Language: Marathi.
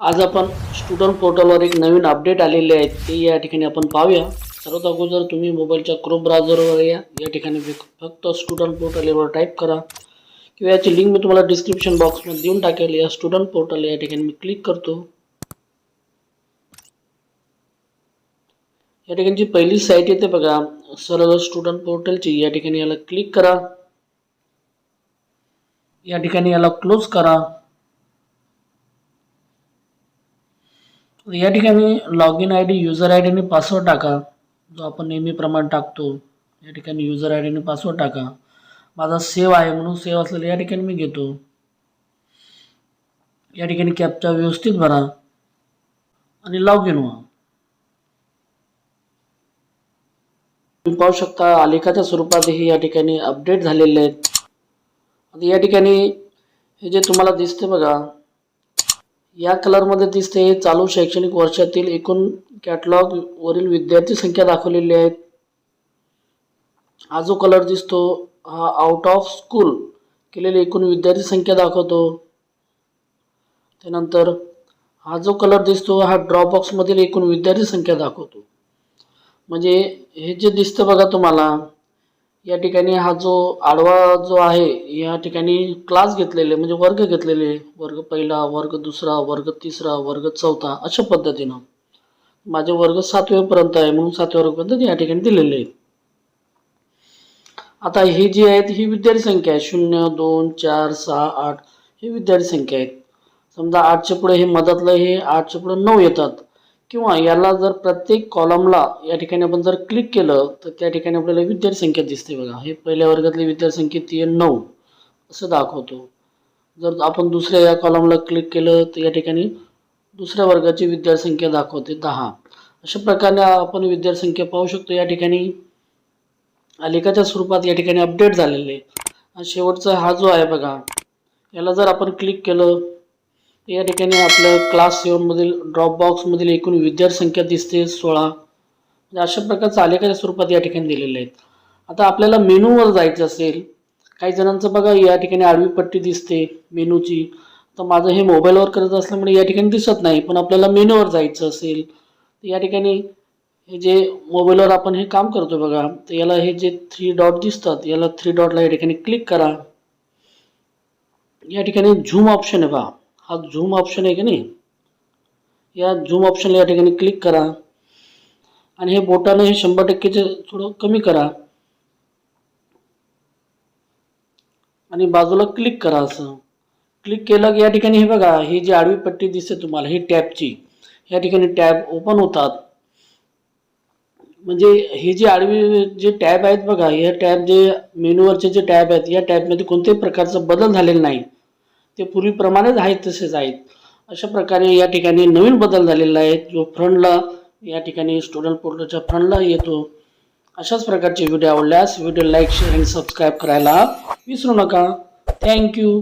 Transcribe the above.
आज आपण स्टुडंट पोर्टलवर एक नवीन अपडेट आलेले आहेत. ते या ठिकाणी आपण पाहूया. सर्वात अगोदर तुम्ही मोबाईलच्या क्रोम ब्राउझरवर या. या ठिकाणी फक्त स्टुडंट पोर्टलवर टाईप करा. किंवा याची लिंक मी तुम्हाला डिस्क्रिप्शन बॉक्समध्ये देऊन टाकेल. या स्टुडंट पोर्टल या ठिकाणी मी क्लिक करतो. या ठिकाणची पहिली साईट येते बघा. सरळ स्टुडंट पोर्टलची या ठिकाणी याला क्लिक करा. या ठिकाणी याला क्लोज करा. या ठिकाणी log in I D user I D आणि पासवर्ड टाका. जो आपण नेहमीप्रमाणे टाकतो या ठिकाणी युजर आय डी आणि पासवर्ड टाका. माझा सेव्ह आहे म्हणून सेव्ह असलेलं या ठिकाणी मी घेतो. या ठिकाणी कॅपचा व्यवस्थित भरा आणि लॉग इन व्हा. तुम्ही पाहू शकता आलेखाच्या स्वरूपातही या ठिकाणी अपडेट झालेले आहेत. आता या ठिकाणी हे जे तुम्हाला दिसते बघा या कलरमध्ये दिसते चालू शैक्षणिक वर्षातील एकूण कॅटलॉग वरील विद्यार्थी संख्या दाखवलेली आहे. हा जो कलर दिसतो हा आउट ऑफ स्कूल केलेली एकूण विद्यार्थी संख्या दाखवतो. त्यानंतर हा जो कलर दिसतो हा ड्रॉप बॉक्समधील एकूण विद्यार्थी संख्या दाखवतो. म्हणजे हे जे दिसतं बघा तुम्हाला या ठिकाणी हा जो आडवा जो आहे या ठिकाणी क्लास घेतलेले म्हणजे वर्ग घेतलेले वर्ग पहिला वर्ग दुसरा वर्ग तिसरा वर्ग चौथा अशा पद्धतीनं. माझे वर्ग सातवेपर्यंत आहे म्हणून सातव्या वर्गपर्यंत या ठिकाणी दिलेले आहेत. आता ही जी आहेत ही विद्यार्थी संख्या आहे. शून्य दोन चार सहा आठ ही विद्यार्थी संख्या आहेत. समजा आठच्या पुढे हे मधातलं हे आठच्या पुढे नऊ येतात. किंवा याला जर प्रत्येक कॉलमला या ठिकाणी आपण जर क्लिक केलं तर त्या ठिकाणी आपल्याला विद्यार्थी संख्या दिसते बघा. हे पहिल्या वर्गातली विद्यार्थी संख्या ती आहे नऊ. असं दाखवतो. जर आपण दुसऱ्या या कॉलमला क्लिक केलं तर या ठिकाणी दुसऱ्या वर्गाची विद्यार्थी संख्या दाखवते दहा. अशा प्रकारे आपण विद्यार्थी संख्या पाहू शकतो. या ठिकाणी आलेखाच्या स्वरूपात या ठिकाणी अपडेट झालेले आहे. आणि शेवटचा हा जो आहे बघा याला जर आपण क्लिक केलं या ठिकाणी आपलं क्लास सेवनमधील ड्रॉप बॉक्समधील एकूण विद्यार्थी संख्या दिसते सोळा. म्हणजे अशा प्रकारचं आलेखाच्या स्वरूपात या ठिकाणी दिलेले आहेत. आता आपल्याला मेनूवर जायचं असेल काही जणांचं बघा या ठिकाणी आडवी पट्टी दिसते मेनूची तर माझं हे मोबाईलवर करत असल्यामुळे या ठिकाणी दिसत नाही पण आपल्याला मेनूवर जायचं असेल तर या ठिकाणी हे जे मोबाईलवर आपण हे काम करतो बघा तर याला हे जे थ्री डॉट दिसतात याला थ्री डॉटला या ठिकाणी क्लिक करा. या ठिकाणी झूम ऑप्शन आहे बघा हा झूम ऑप्शन आहे की नाही? या झूम ऑप्शनला या ठिकाणी क्लिक करा. आणि हे बोटानं हे शंभर टक्केचे थोडं कमी करा. आणि बाजूला क्लिक करा असं. क्लिक केलं की या ठिकाणी हे बघा ही जी आडवी पट्टी दिसते तुम्हाला ही टॅबची या ठिकाणी टॅब ओपन होतात. म्हणजे हे जी आडवी जे टॅब आहेत बघा हे टॅब जे मेनूवरचे जे टॅब आहेत या टॅबमध्ये कोणत्याही प्रकारचा बदल झालेला नाही. ते पूर्वीप्रमाणेच आहेत तसेच आहेत. अशा प्रकारे या ठिकाणी नवीन बदल झालेला आहे. जो फ्रंटला या ठिकाणी स्टुडंट पोर्टलच्या फ्रंटला येतो. अशाच प्रकारचे व्हिडिओ आवडल्यास व्हिडिओ लाईक शेअर आणि सबस्क्राईब करायला विसरू नका. थँक्यू